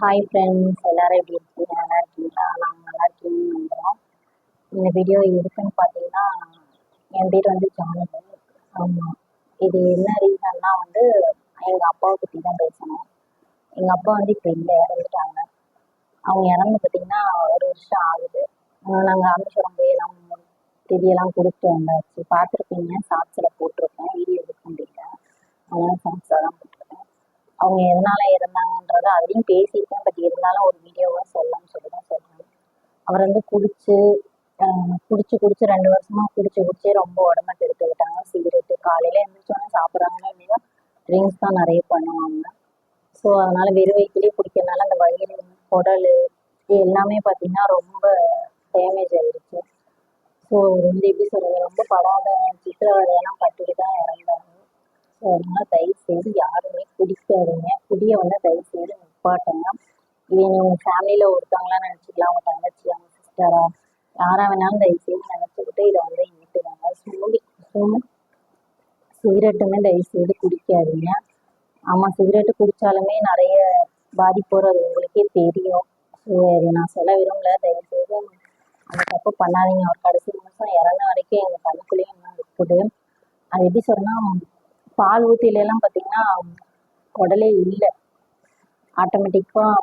Hi friends எல்லாரும் எப்படி இருக்கீங்க? நல்லா இருக்கீங்களா? நாங்கள் நல்லா இருக்கீங்கன்னு நம்புகிறோம் இந்த வீடியோ எதுக்குன்னு பார்த்தீங்கன்னா என் பேர் வந்து ஜானகி ஆமாம் இது என்ன ரீசன்னா வந்து எங்கள் அப்பாவை பற்றி தான் பேசணும். எங்கள் அப்பா வந்து இப்போ இல்லை இறந்துட்டாங்க. அவங்க இறந்து பார்த்தீங்கன்னா ஒரு வருஷம் ஆகுது. நாங்கள் ராமேஸ்வரம் போய் எல்லாம் திதியெல்லாம் கொடுத்து வந்தாச்சு. பார்த்துருப்பீங்க சாட்சியில் போட்டிருக்கேன் வீடியோ எடுக்க முடியல. அதனால் சாட்சியில் தான் போட்டிருக்கேன் அவங்க எதனால இறந்தாங்கன்றத அதையும் பேசியிருக்கேன். பட் இருந்தாலும் ஒரு வீடியோவாக சொல்லலாம்னு சொல்லி தான் சொல்கிறேன் அவர் வந்து குடிச்சு குடிச்சு குடிச்சு ரெண்டு வருஷமா குடிச்சு குடிச்சே ரொம்ப உடம்ப கெடுத்துக்கிட்டாங்க. சிகரெட்டு காலையில எழுந்திரிச்சோன்னே சாப்பிட்றாங்கன்னா இல்லையா? ட்ரிங்க்ஸ் தான் நிறைய பண்ணுவாங்க. ஸோ அதனால வெறும் வயிற்றுலேயே குடிக்கிறதுனால அந்த வயிறு குடல் இது எல்லாமே பார்த்தீங்கன்னா ரொம்ப டேமேஜ் ஆயிடுச்சு. ஸோ அவர் வந்து எப்படி சொல்றது? ரொம்ப படாத சித்திரவதையெல்லாம் பட்டுட்டு தான் ஸோ அதனால தயவு செய்து யாருமே குடிக்காதீங்க குடியை வந்து தயவு செய்து நிப்பாட்டுங்க இவங்க உங்க ஃபேமிலியில் ஒருத்தவங்களா நினச்சிக்கலாம். அவங்க தங்கச்சி அவங்க சிஸ்டரா யாரா வேணாலும் தயவு செய்து நினச்சிக்கிட்டு இதை வந்து ஏற்றுவாங்க ஸ்மூலி ஸ்மூ சிகரெட்டுமே தயவு செய்து குடிக்காதீங்க. ஆமாம் சிகரெட்டு குடித்தாலுமே நிறைய பாதிப்பு வரும் உங்களுக்கே தெரியும். ஸோ அது நான் சொல்ல விரும்பல. தயவு செய்து அந்த தப்பு பண்ணாதீங்க. ஒரு கடைசி நிமிஷம் இறந்த வரைக்கும் எங்கள் கண்ணுக்குள்ளேயும் இன்னும் இருக்குது. அது எப்படி சொன்னா பால் ஊற்றிலெல்லாம் பார்த்தீங்கன்னா குடலே இல்லை. ஆட்டோமேட்டிக்காக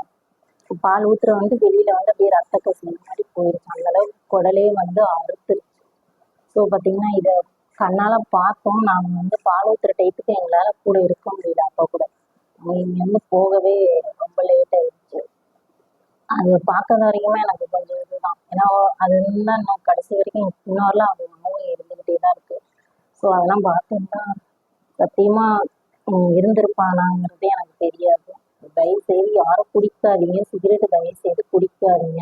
பால் ஊற்றுற வந்து வெளியில் வந்து அப்படியே ரத்த கசிவு மாதிரி போயிடுச்சு அந்த அளவுக்கு குடலே வந்து அறுத்துருச்சு. ஸோ பார்த்தீங்கன்னா இதை கண்ணால் பார்த்தோம். நாங்கள் வந்து பால் ஊற்றுற டைத்துக்கு எங்களால் கூட இருக்க முடியல அப்போ கூட. இங்கேருந்து போகவே ரொம்ப லேட் ஆயிடுச்சு. அது பார்க்கறது வரைக்குமே எனக்கு கொஞ்சம் இதுதான். ஏன்னா அது இருந்தால் இன்னும் கடைசி வரைக்கும் இன்னொருலாம் அது உணவு இருந்துக்கிட்டே தான் இருக்குது ஸோ அதெல்லாம் பார்த்தோம்னா சத்தியமாக இருந்திருப்பானாங்கிறது எனக்கு தெரியாது. தயவு செய்து யாரும் குடிக்காதீங்க சிகரெட்டு தயவு செய்து குடிக்காதீங்க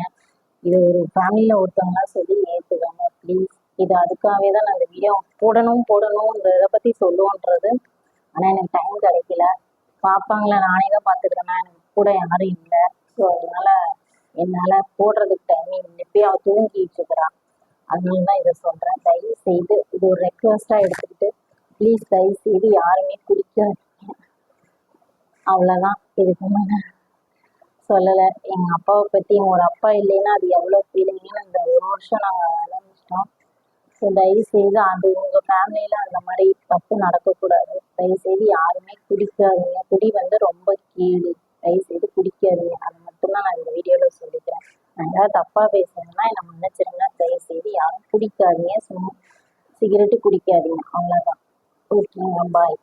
இது ஒரு ஃபேமிலியில் ஒருத்தவங்களா சொல்லி ஏற்றுக்காங்க ப்ளீஸ் இது அதுக்காகவே தான் நான் இந்த வீடியோ போடணும் போடணும் இந்த இதை பற்றி சொல்லுவோன்றது. ஆனால் எனக்கு டைம் கிடைக்கல. பார்ப்பாங்களே? நானே தான் பார்த்துக்கிறேன்னா எனக்கு கூட யாரும் இல்லை. ஸோ அதனால என்னால் போடுறதுக்கு டைமிங் இல்லை இப்பயே அவள் தூங்கிட்டு இருக்கிறான் அதனால தான் இதை சொல்கிறேன் தயவு செய்து இது ஒரு ரெக்வஸ்ட்டாக எடுத்துக்கிட்டு ப்ளீஸ் தயவு செய்து யாருமே குடிக்காதீங்க அவ்வளோதான். இதுக்கு மேலே சொல்லலை. எங்கள் அப்பாவை பற்றி ஒரு அப்பா இல்லைன்னா அது எவ்வளோ ஃபீலிங்னு இந்த ஒரு வருஷம் நாங்கள் அனுபவிச்சிட்டோம். ஸோ தயவு செய்து அது உங்கள் ஃபேமிலியில் அந்த மாதிரி தப்பு நடக்கக்கூடாது. தயவு செய்து யாருமே குடிக்காதீங்க. குடி வந்து ரொம்ப கீழ் தயவு செய்து குடிக்காதீங்க. அது மட்டும்தான் நான் இந்த வீடியோவில் சொல்லிக்கிறேன். நான் ஏதாவது தப்பாக பேசுனேன்னா என்னை மன்னிச்சிருங்க. தயவு செய்து யாரும் குடிக்காதீங்க. சும்மா சிகரெட்டு குடிக்காதீங்க. அவ்வளோதான் ஓகேங்க பாய்